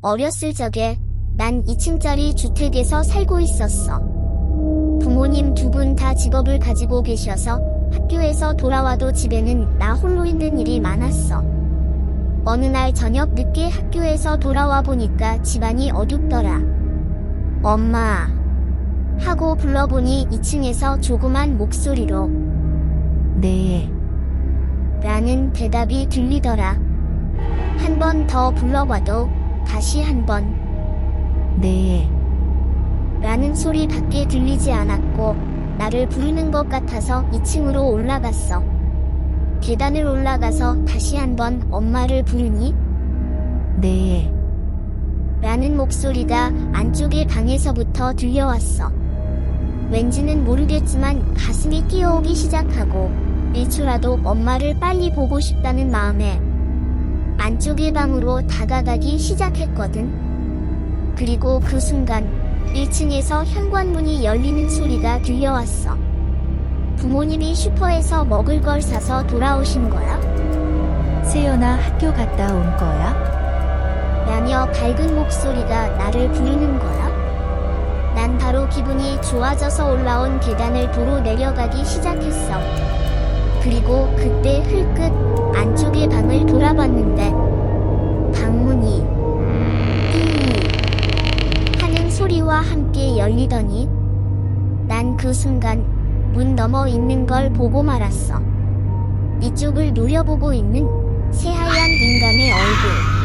어렸을 적에 난 2층짜리 주택에서 살고 있었어. 부모님 두 분 다 직업을 가지고 계셔서 학교에서 돌아와도 집에는 나 홀로 있는 일이 많았어. 어느 날 저녁 늦게 학교에서 돌아와 보니까 집안이 어둡더라. 엄마. 하고 불러보니 2층에서 조그만 목소리로 네, 라는 대답이 들리더라. 한 번 더 불러봐도 다시 한번 네, 라는 소리밖에 들리지 않았고 나를 부르는 것 같아서 2층으로 올라갔어. 계단을 올라가서 다시 한번 엄마를 부르니 네, 라는 목소리가 안쪽의 방에서부터 들려왔어. 왠지는 모르겠지만 가슴이 뛰어오기 시작하고 1초라도 엄마를 빨리 보고 싶다는 마음에 안쪽의 방으로 다가가기 시작했거든. 그리고 그 순간 1층에서 현관문이 열리는 소리가 들려왔어. 부모님이 슈퍼에서 먹을 걸 사서 돌아오신 거야? 세연아 학교 갔다 온 거야? 라며 밝은 목소리가 나를 부르는 거야? 난 바로 기분이 좋아져서 올라온 계단을 도로 내려가기 시작했어. 그리고 그때 흘 열리더니 난 그 순간 문 너머 있는 걸 보고 말았어. 이쪽을 노려보고 있는 새하얀 인간의 얼굴.